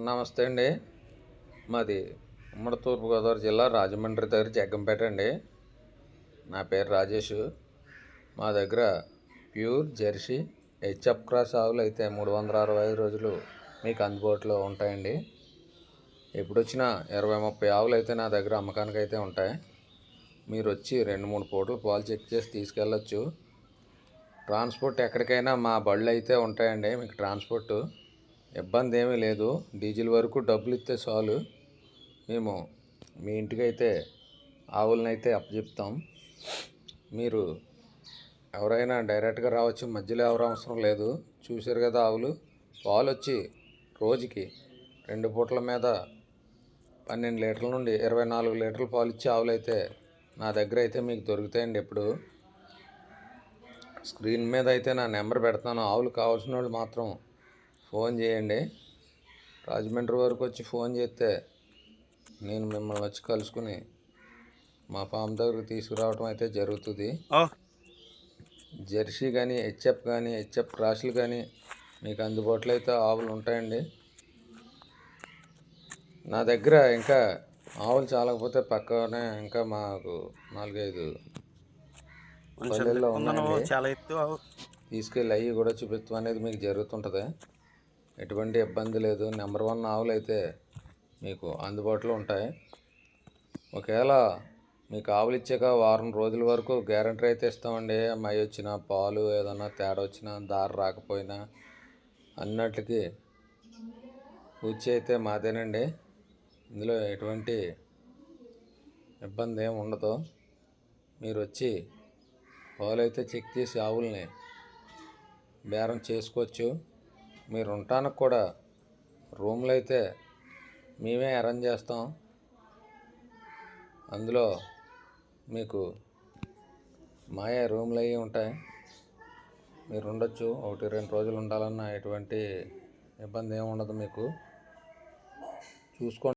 నమస్తే అండి. మాది ఉమ్మడి తూర్పుగోదావరి జిల్లా రాజమండ్రి దగ్గర జగ్గంపేట అండి. నా పేరు రాజేష్. మా దగ్గర ప్యూర్ జెర్సీ హెచ్ఎఫ్ క్రాస్ ఆవులు అయితే మూడు వందల అరవై ఐదు రోజులు మీకు అందుబాటులో ఉంటాయండి. ఎప్పుడు వచ్చినా ఇరవై ముప్పై ఆవులు అయితే నా దగ్గర అమ్మకానికి అయితే ఉంటాయి. మీరు వచ్చి రెండు మూడు పూటలు పాలు చెక్ చేసి తీసుకెళ్ళచ్చు. ట్రాన్స్పోర్ట్ ఎక్కడికైనా మా బళ్ళు అయితే ఉంటాయండి మీకు ట్రాన్స్పోర్టు. ఇబ్బంది ఏమీ లేదు. డీజిల్ వరకు డబ్బులు ఇస్తే చాలు. మేము మీ ఇంటికైతే ఆవులనైతే అయితే అప్పచెప్తాం మీరు ఎవరైనా డైరెక్ట్గా రావచ్చు. మధ్యలో ఎవరు అవసరం లేదు. చూశారు కదా ఆవులు. పాలు వచ్చి రోజుకి రెండు పూటల మీద పన్నెండు లీటర్ల నుండి ఇరవై నాలుగు లీటర్ల పాలు ఇచ్చే ఆవులు అయితే నా దగ్గర అయితే మీకు దొరుకుతాయండి ఎప్పుడు. స్క్రీన్ మీద అయితే నా నెంబర్ పెడతాను. ఆవులు కావాల్సిన వాళ్ళు మాత్రం ఫోన్ చేయండి. రాజమండ్రి వరకు వచ్చి ఫోన్ చేస్తే నేను మిమ్మల్ని వచ్చి కలుసుకుని మా ఫామ్ దగ్గరకు తీసుకురావడం అయితే జరుగుతుంది. జెర్సీ కానీ హెచ్ఎఫ్ కానీ హెచ్ఎఫ్ క్రాసులు కానీ మీకు అందుబాటులో అయితే ఆవులు ఉంటాయండి. నా దగ్గర ఇంకా ఆవులు చాలకపోతే పక్కనే ఇంకా మాకు నాలుగైదు పల్లెల్లో ఆవు. తీసుకెళ్ళి అవి కూడా చూపిస్తాం అనేది మీకు జరుగుతుంటుంది. ఎటువంటి ఇబ్బంది లేదు. నెంబర్ వన్ ఆవులు అయితే మీకు అందుబాటులో ఉంటాయి. ఒకవేళ మీకు ఆవులు ఇచ్చాక వారం రోజుల వరకు గ్యారంటీ అయితే ఇస్తామండి. మై వచ్చిన పాలు ఏదన్నా తేడా వచ్చినా దారి రాకపోయినా అన్నట్లకి పూచి అయితే మాదేనండి. ఇందులో ఎటువంటి ఇబ్బంది ఏమి ఉండదు. మీరు వచ్చి పాలు అయితే చెక్ చేసి ఆవుల్ని బేరం చేసుకోవచ్చు. మీరు ఉండటానికి కూడా రూమ్లు అయితే మేమే అరేంజ్ చేస్తాం. అందులో మీకు మాయా రూమ్లు అవి ఉంటాయి. మీరు ఉండొచ్చు ఒకటి రెండు రోజులు ఉండాలన్నా ఎటువంటి ఇబ్బంది ఏమి ఉండదు మీకు. చూసుకోండి.